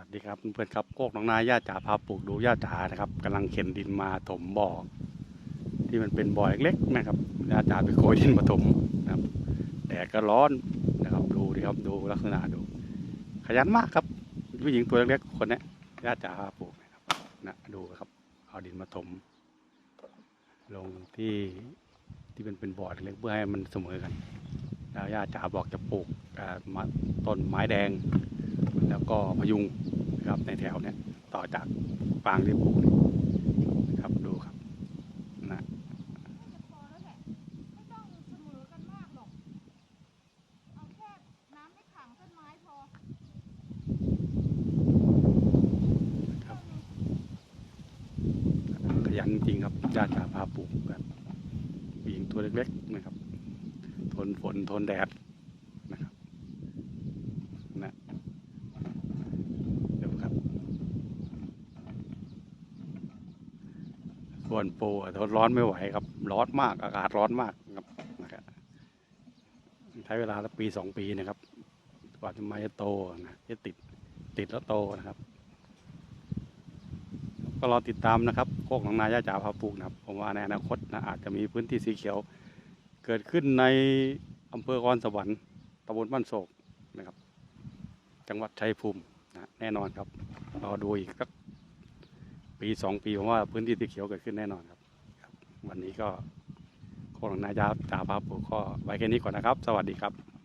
วัสดีครับเพื่อนครับโคกหนองนาย่าจ๋าพาปลูกดูย่าจ๋านะครับกำลังเข็นดินมาถมบ่อที่มันเป็นบ่อเล็กๆนะครับย่าจ๋าไปโกยดินมาถมนะครับแดดก็ร้อนนะครับ ดูดิครับดูลักษณะดู ขยันมากครับผู้หญิงตัวเล็กๆคนนี้ย่าจ๋าพาปลูกนะครับนะดูครับ เอาดินมาถม ลงที่ที่เป็นเป็นบ่อเล็กๆเพื่อให้มันเสมอกันแล้วย่าจ๋าบอกจะปลูกต้นไม้แดง แล้วก็พยุงนะครับในแถวเนี้ยต่อจากปางที่ปลูกนี่ยครับดูครับนะพอแล้วแหละไม่ต้องเสมอกันมากหรอกเอาแค่น้ำไม่ขังต้นไม้พยันจริงครับญาติจ๋าพาปลูกกันผู้หญิงตัวเล็กๆนะครับ ทนฝนทนแดดนะครับนะดูครับ ส่วนปูทนร้อนไม่ไหวครับ ร้อนมากอากาศร้อนมากครับนะครับใช้เวลาละปีสองปีนะครับกว่าจะมาจะโตนะจะติดติดแล้วโตนะครับ ก็รอติดตามนะครับโคกหนองนาย่าจ๋าพาปลูกนะครับผมว่าในอนาคตนะอาจจะมีพื้นที่สีเขียว เกิดขึ้นในอำเภอคอนสวรรค์ตำบลบ้านโศกนะครับ จังหวัดชัยภูมินะแน่นอนครับรอดูอีกสัก ปีสองปีผมว่าพื้นที่สีเขียวเกิดขึ้นแน่นอนครับ วันนี้ก็โคกหนองนายาจ่าพาปลูกก็ไว้แค่นี้ก่อนนะครับ สวัสดีครับ